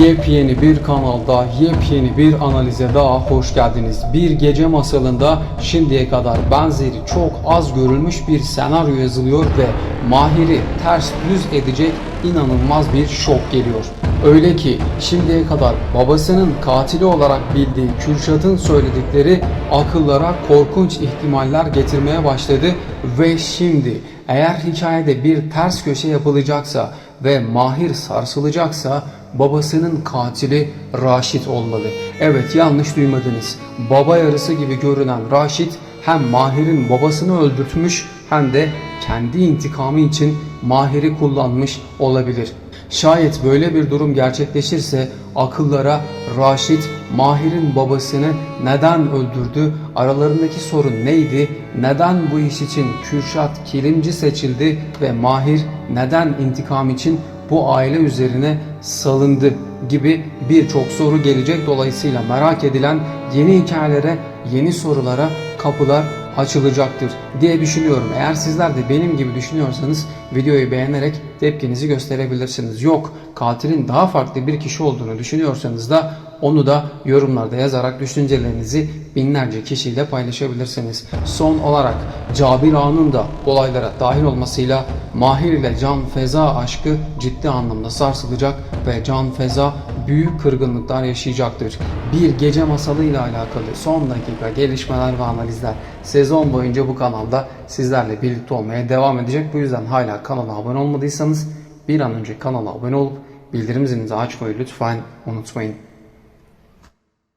Yepyeni bir kanalda, yepyeni bir analize daha hoş geldiniz. Bir gece masalında şimdiye kadar benzeri çok az görülmüş bir senaryo yazılıyor ve Mahir'i ters yüz edecek inanılmaz bir şok geliyor. Öyle ki şimdiye kadar babasının katili olarak bildiği Kürşat'ın söyledikleri akıllara korkunç ihtimaller getirmeye başladı ve şimdi eğer hikayede bir ters köşe yapılacaksa ve Mahir sarsılacaksa babasının katili Raşit olmalı. Evet yanlış duymadınız. Baba yarısı gibi görünen Raşit hem Mahir'in babasını öldürtmüş hem de kendi intikamı için Mahir'i kullanmış olabilir. Şayet böyle bir durum gerçekleşirse akıllara Raşit Mahir'in babasını neden öldürdü, aralarındaki sorun neydi, neden bu iş için Kürşat Kilimci seçildi ve Mahir neden intikam için bu aile üzerine salındı gibi birçok soru gelecek. Dolayısıyla merak edilen yeni hikayelere, yeni sorulara kapılar açılacaktır diye düşünüyorum. Eğer sizler de benim gibi düşünüyorsanız videoyu beğenerek tepkinizi gösterebilirsiniz. Yok katilin daha farklı bir kişi olduğunu düşünüyorsanız da onu da yorumlarda yazarak düşüncelerinizi binlerce kişiyle paylaşabilirsiniz. Son olarak Cabir Ağa'nın da olaylara dahil olmasıyla Mahir ile Can Feza aşkı ciddi anlamda sarsılacak ve Can Feza büyük kırgınlıklar yaşayacaktır. Bir gece masalıyla alakalı son dakika gelişmeler ve analizler sezon boyunca bu kanalda sizlerle birlikte olmaya devam edecek. Bu yüzden hala kanala abone olmadıysanız bir an önce kanala abone olup bildirim zilinizi açmayı lütfen unutmayın.